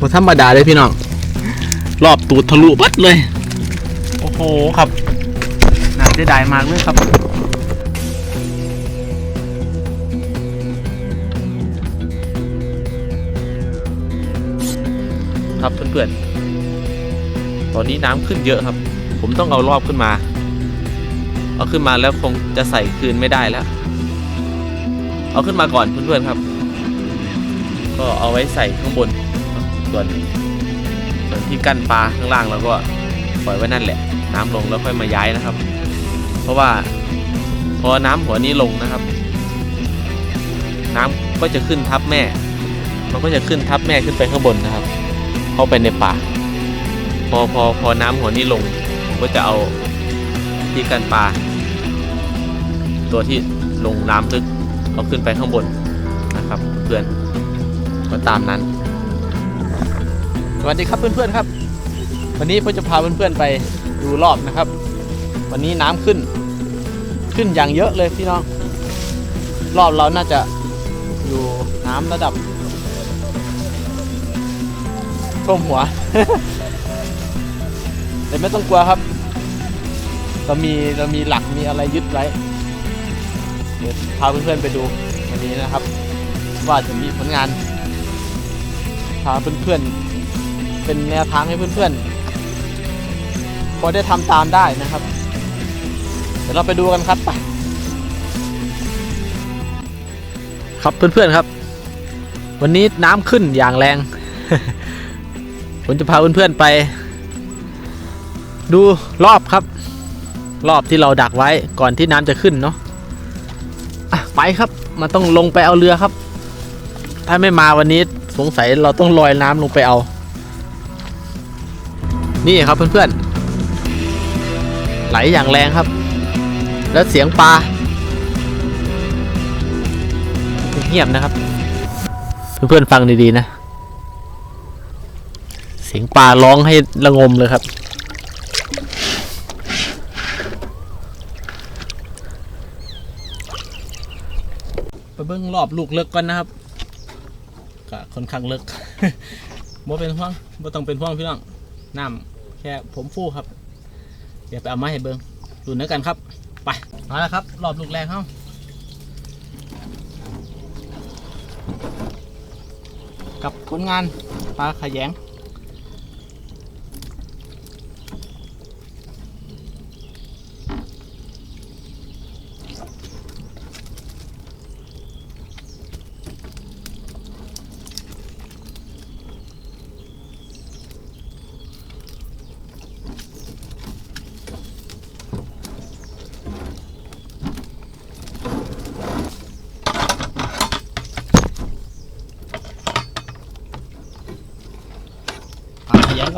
บ่ธรรมดาเลยพี่น้อง รอบตูดทะลุบัดเลย โอ้โหครับน่าเสียดายมากเลยครับครับเพื่อนๆ ตอนนี้น้ำขึ้นเยอะครับ ผมต้องเอารอบขึ้นมา เอาขึ้นมาแล้วคงจะใส่คืนไม่ได้แล้ว เอาขึ้นมาก่อนเพื่อนๆครับ ก็เอาไว้ใส่ข้างบน ส่วนส่วนที่กั้นปลาข้างล่างเราก็ปล่อยไว้นั่นแหละ น้ำลงแล้วค่อยมาย้ายนะครับ เพราะว่าพอน้ำหัวนี้ลงนะครับ น้ำก็จะขึ้นทับแม่ มันก็จะขึ้นทับแม่ขึ้นไปข้างบนนะครับ เข้าไปในป่า พอพอพอน้ำหัวนี้ลงผมก็จะเอาที่กันปลาตัวที่ลงน้ำลึกเอาขึ้นไปข้างบนนะครับเพื่อน ก็ตามนั้น สวัสดีครับเพื่อนๆครับ วันนี้ผมจะพาเพื่อนๆไปดูรอบนะครับ วันนี้น้ำขึ้น ขึ้นอย่างเยอะเลยพี่น้อง รอบเราน่าจะอยู่น้ำระดับท่วมหัว แต่ไม่ต้องกลัวครับ เรามีเรามีหลักมีอะไรยึดไว้ เดี๋ยวพาเพื่อนๆไปดูวันนี้นะครับ ว่าจะมีผลงาน พาเพื่อนๆ เป็นแนวทางให้เพื่อนๆ พอได้ทำตามได้นะครับ เดี๋ยวเราไปดูกันครับไปครับเพื่อนๆครับ วันนี้น้ำขึ้นอย่างแรง ผมจะพาเพื่อนๆไป ดูรอบครับ รอบที่เราดักไว้ก่อนที่น้ำจะขึ้นเนาะะไปครับ มันต้องลงไปเอาเรือครับ ถ้าไม่มาวันนี้ สงสัยเราต้องลอยน้ำลงไปเอา นี่ครับเพื่อนๆ ไหลอย่างแรงครับ แล้วเสียงปลาเงียบนะครับ เพื่อนๆฟังดีๆนะ เสียงปลาร้องให้ระงมเลยครับไปเบิ้งรอบลูกเลิกก่อนนะครับ ก็ค่อนข้างเลิกบ่เป็นห่วงบ่ต้องเป็นห่วงพี่น้องน้ำแค่ผมฟู่ครับ เดี๋ยวไปเอาไม้ให้เบิ้งดูเนื้อกันครับ ไปมาแล้วครับรอบลูกแรกเข้ากับผลงานปลาขยง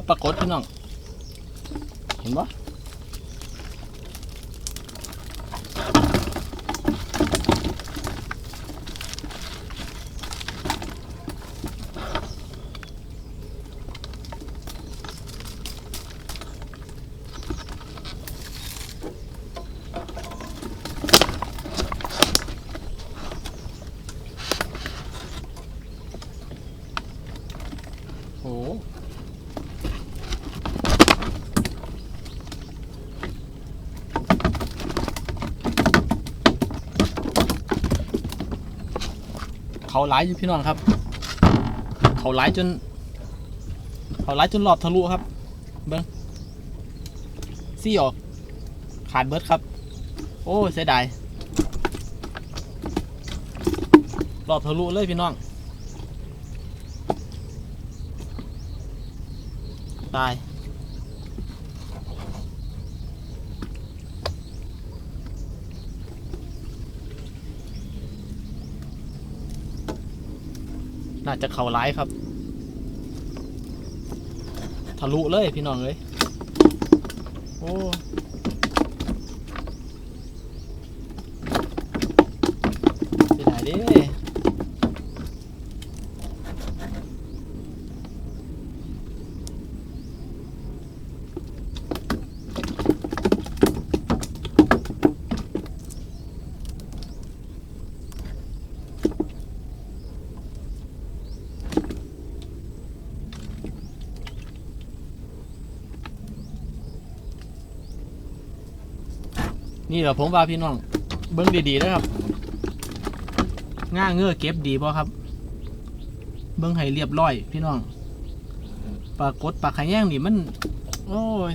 ปรากฏพี่น้อง เห็นปะโอ้ เขาหลายอยู่พี่น้องครับ เขาหลายจน เขาหลายจนรอบทะลุครับ เบิ้งซี่ออก ขาดเบิร์ดครับ โอ้เสียดายรอบทะลุเลยพี่น้อง ตาย น่าจะเข่าร้ายครับ ทะลุเลยพี่น้องเลยโอ้เสียดายเด้ นี่เหรอผมว่าพี่น้อง เบิ้งดีๆนะครับ ง่าเงื้อเก็บดีป่ะครับ เบิ้งให้เรียบร้อย พี่น้อง ปรากฏปลาขะแย่งนี่มัน โอ้ย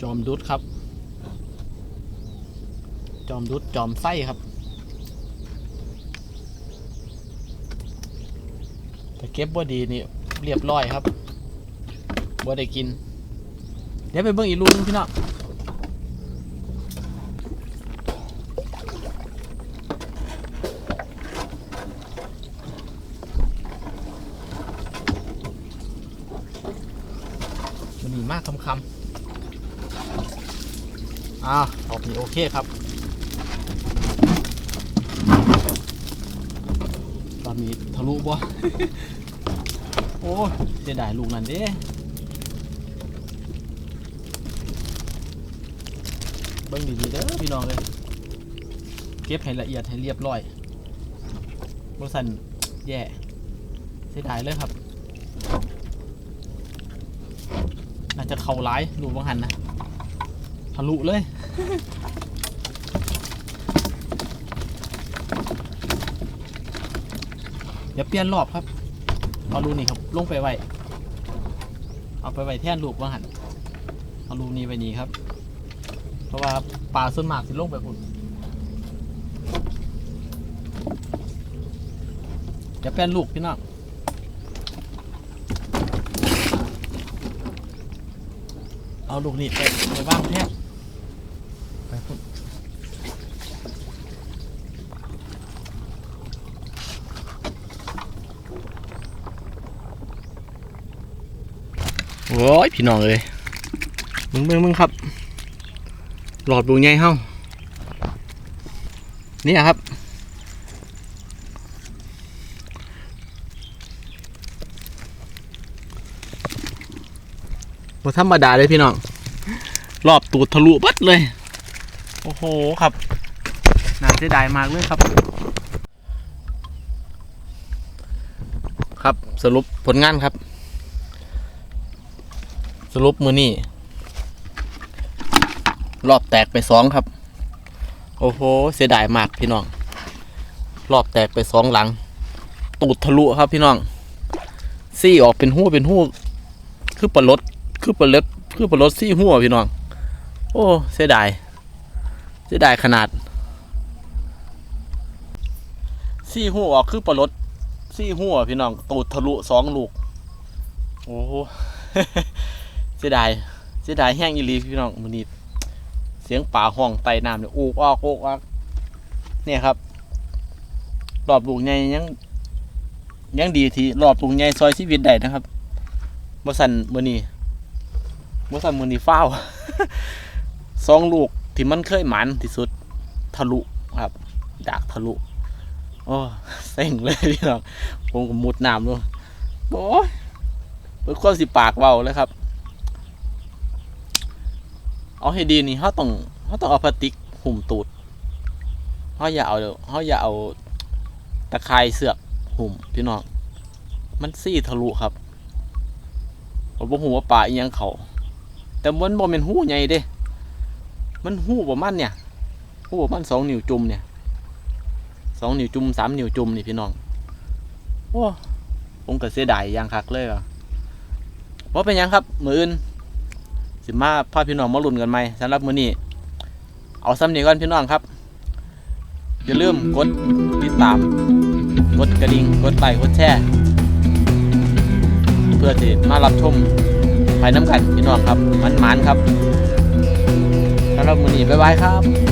จอมดุดครับ จอมดุดจอมไส้ครับแต่เก็บบ่ดีนี่เรียบร้อยครับบ่ได้กิน เดี๋ยวไปเบิ่งอีกลูกนึงพี่น้อง มันดีมากคำคำ อ่าออกนี่โอเคครับตอนนี้ทะลุบ่ โอ้ยเสียดายลูกนั่นเด้เบิ่งดีๆเด้อพี่น้องเลยเก็บให้ละเอียดให้เรียบร้อยบริษัทแย่เสียดายเลยครับ น่าจะเข่าร้ายดูบางหันนะ ทะลุเลย เดี๋ยวเปลี่ยนรอบครับเอารูนี่ครับลงไปไว้เอาไปไว้แท่นลูกบางหันเอารูนี้ไปนี้ครับ เพราะว่าปลาส่วนมากสิลงไปพุ่นเดี๋ยวเปลี่ยนลูกพี่น้องเอาลูกนี่ไปไปว่างแทบไปพุ่นโอ้ยพี่น้องเลยมึงมึงมึงครับ หลอดบูใหญ่เฮ้าเนี่ยครับ บ่ธรรมดาเลยพี่น้อง รอบตูดทะลุบัดเลย โอ้โหครับ น่าเสียดายมากเลยครับ ครับสรุปผลงานครับ สรุปมือนี่รอบแตกไปสองครับ โอ้โห เสียดายมากพี่น้อง รอบแตกไปสองหลัง ตูดทะลุครับพี่น้องซี่ออกเป็นหู้เป็นหู้คือปลาลดคือปลาเล็ดคือปลาลดซี่หัวพี่น้อง โอ้เสียดายเสียดายขนาด ซี่หัวออกคือปลาลดซี่หัวพี่น้อง ตูดทะลุสองลูก โอ้ เสียดายเสียดายแห้งอีลีพี่น้องมันนี้เสียงป่าห้องไต่น้ำเนี่ยอูกออกอูกออกเนี่ยครับรอบลูกใหญ่ยังยังดีทีรอบลูกใหญ่ซอยชีวิตได้นะครับบสันมือนี้บ่ซันมือนี้ฟ้าสองลูกที่มันเคยหมันที่สุดทะลุครับดากทะลุโอ้เซ็งเลยพี่น้องผมก็มุดน้ำเลยโอ้ยเปิดความสิปากเบาเลยครับ เอาให้ดีนี่เขาต้องเขาต้องเอาพลาสติกหุ่มตูดเขาอย่าเอาเขาอย่าเอาตะไคร้เสือกหุ่มพี่น้องมันซี่ทะลุครับผมบอกหัวาป่าอียังเขาแต่มันบ่เป็นหูใหญ่เด้ มันหูประมาณเนี่ยหูประมาณสองนิ้วจุ่มเนี่ยสองนิ้วจุ่มสามนิ้วจุ่มนี่พี่น้องโอ้ผมก็เสียดายย่างคักเลยอะว่าเป็นยังครับ มืออื่น สิมาพาพี่น้องมาลุ้นกันไหมสำหรับมื้อนี้ เอาซ้ำนี้ก่อนพี่น้องครับ อย่าลืมกดติดตาม กดกระดิ่ง กดไลค์ กดแชร์ เพื่อที่มารับชมไปน้ำกันพี่น้องครับมันหมานครับสำหรับมือนี้บ๊ายบายครับ